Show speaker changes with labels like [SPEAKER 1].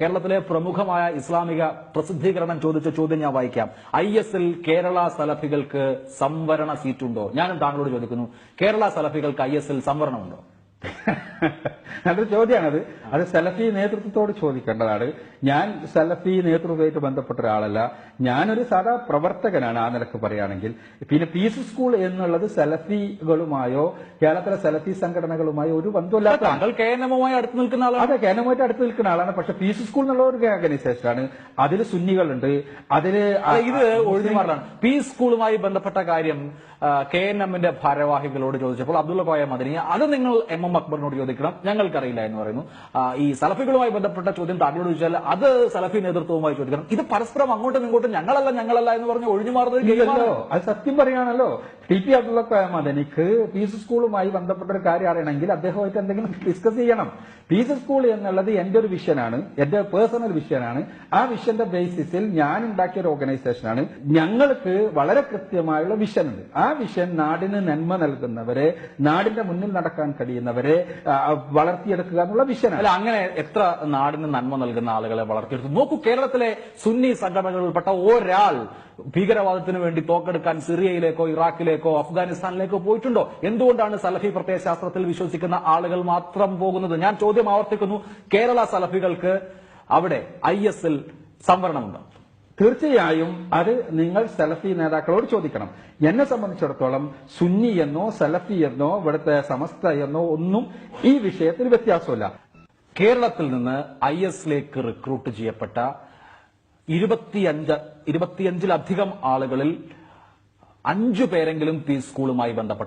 [SPEAKER 1] കേരളത്തിലെ പ്രമുഖമായ ഇസ്ലാമിക പ്രസിദ്ധീകരണം ചോദിച്ച ചോദ്യം ഞാൻ വായിക്കാം. ഐ എസ് എൽ കേരള സലഫികൾക്ക് സംവരണ സീറ്റുണ്ടോ? ഞാനും താങ്കളോട് ചോദിക്കുന്നു. കേരള സലഫികൾക്ക് ഐ എസ് എൽ സംവരണമുണ്ടോ?
[SPEAKER 2] നല്ലൊരു ചോദ്യമാണത്. അത് സലഫി നേതൃത്വത്തോട് ചോദിക്കേണ്ടതാണ്. ഞാൻ സലഫി നേതൃത്വമായിട്ട് ബന്ധപ്പെട്ട ഒരാളല്ല. ഞാനൊരു സാധാ പ്രവർത്തകനാണ് ആ നിലയ്ക്ക് പറയുകയാണെങ്കിൽ. പിന്നെ പീസ് സ്കൂൾ എന്നുള്ളത് സലഫികളുമായോ കേരളത്തിലെ സലഫി സംഘടനകളുമായോ ഒരു ബന്ധമില്ലാത്ത
[SPEAKER 1] താങ്കൾ കെ എൻ എമ്മുമായി അടുത്ത് നിൽക്കുന്ന ആളാണ്.
[SPEAKER 2] അതെ കേനമായിട്ട് അടുത്ത് നിൽക്കുന്ന ആളാണ്. പക്ഷെ പീസ് സ്കൂൾ എന്നുള്ള ഒരു ഓർഗനൈസേഷനാണ്. അതിൽ സുന്നികളുണ്ട്.
[SPEAKER 1] അതിൽ ഇത് ഒഴിഞ്ഞുമാറലാണ് പീസ് സ്കൂളുമായി ബന്ധപ്പെട്ട കാര്യം കെ എൻ എമ്മിന്റെ ഭാരവാഹികളോട് ചോദിച്ചപ്പോൾ അബ്ദുള്ള കോയ മദനി അത് നിങ്ങൾ എം എം അക്ബറിനോട് ചോദിക്കണം ഞങ്ങൾക്കറിയില്ല എന്ന് പറയുന്നു. ഈ സലഫികളുമായി ബന്ധപ്പെട്ട ചോദ്യം താങ്കളോട് ചോദിച്ചാൽ അത് സലഫി നേതൃത്വവുമായി ചോദിക്കണം. ഇത് പരസ്പരം അങ്ങോട്ടും ഇങ്ങോട്ടും ഞങ്ങളല്ല ഞങ്ങളല്ല എന്ന് പറഞ്ഞ് ഒഴിഞ്ഞു മാറുന്നത്
[SPEAKER 2] അത് സത്യം പറയാണല്ലോ ടി പി അബ്ദുള്ള മദനിക്ക് പീസ് സ്കൂളുമായി ബന്ധപ്പെട്ട ഒരു കാര്യം അറിയണമെങ്കിൽ അദ്ദേഹമായിട്ട് എന്തെങ്കിലും ഡിസ്കസ് ചെയ്യണം. പീസ് സ്കൂൾ എന്നുള്ളത് എന്റെ ഒരു വിഷനാണ് എന്റെ പേഴ്സണൽ വിഷനാണ് ആ വിഷന്റെ ബേസിസിൽ ഞാൻ ഉണ്ടാക്കിയ ഒരു ഓർഗനൈസേഷനാണ് ഞങ്ങൾക്ക് വളരെ കൃത്യമായുള്ള വിഷൻ ഉണ്ട്. ആ വിഷൻ നാടിന് നന്മ നൽകുന്നവരെ നാടിന്റെ മുന്നിൽ നടക്കാൻ കഴിയുന്നവരെ വളർത്തിയെടുക്കുക എന്നുള്ള വിഷനാണ്
[SPEAKER 1] അല്ല അങ്ങനെ എത്ര നാടിന് നന്മ നൽകുന്ന ആളുകളെ വളർത്തിയെടുത്തു? നോക്കൂ കേരളത്തിലെ സുന്നി സംഘടനകളിൽപ്പെട്ട ഒരാൾ ഭീകരവാദത്തിന് വേണ്ടി തോക്കെടുക്കാൻ സിറിയയിലേക്കോ ഇറാഖിലേക്കോ അഫ്ഗാനിസ്ഥാനിലേക്കോ പോയിട്ടുണ്ടോ? എന്തുകൊണ്ടാണ് സലഫി പ്രത്യയശാസ്ത്രത്തിൽ വിശ്വസിക്കുന്ന ആളുകൾ മാത്രം പോകുന്നത്? ഞാൻ ചോദ്യം ആവർത്തിക്കുന്നു. കേരള സലഫികൾക്ക് അവിടെ ഐ എസിൽ സംവരണമുണ്ട്.
[SPEAKER 2] തീർച്ചയായും അത് നിങ്ങൾ സലഫി നേതാക്കളോട് ചോദിക്കണം. എന്നെ സംബന്ധിച്ചിടത്തോളം സുന്നി എന്നോ സലഫി എന്നോ ഇവിടുത്തെ സമസ്ത എന്നോ ഒന്നും ഈ വിഷയത്തിൽ വ്യത്യാസമില്ല.
[SPEAKER 1] കേരളത്തിൽ നിന്ന് ഐ എസിലേക്ക് റിക്രൂട്ട് ചെയ്യപ്പെട്ട ഇരുപത്തിയഞ്ച് ഇരുപത്തിയഞ്ചിലധികം ആളുകളിൽ അഞ്ചു പേരെങ്കിലും പി സ്കൂളുമായി ബന്ധപ്പെട്ട.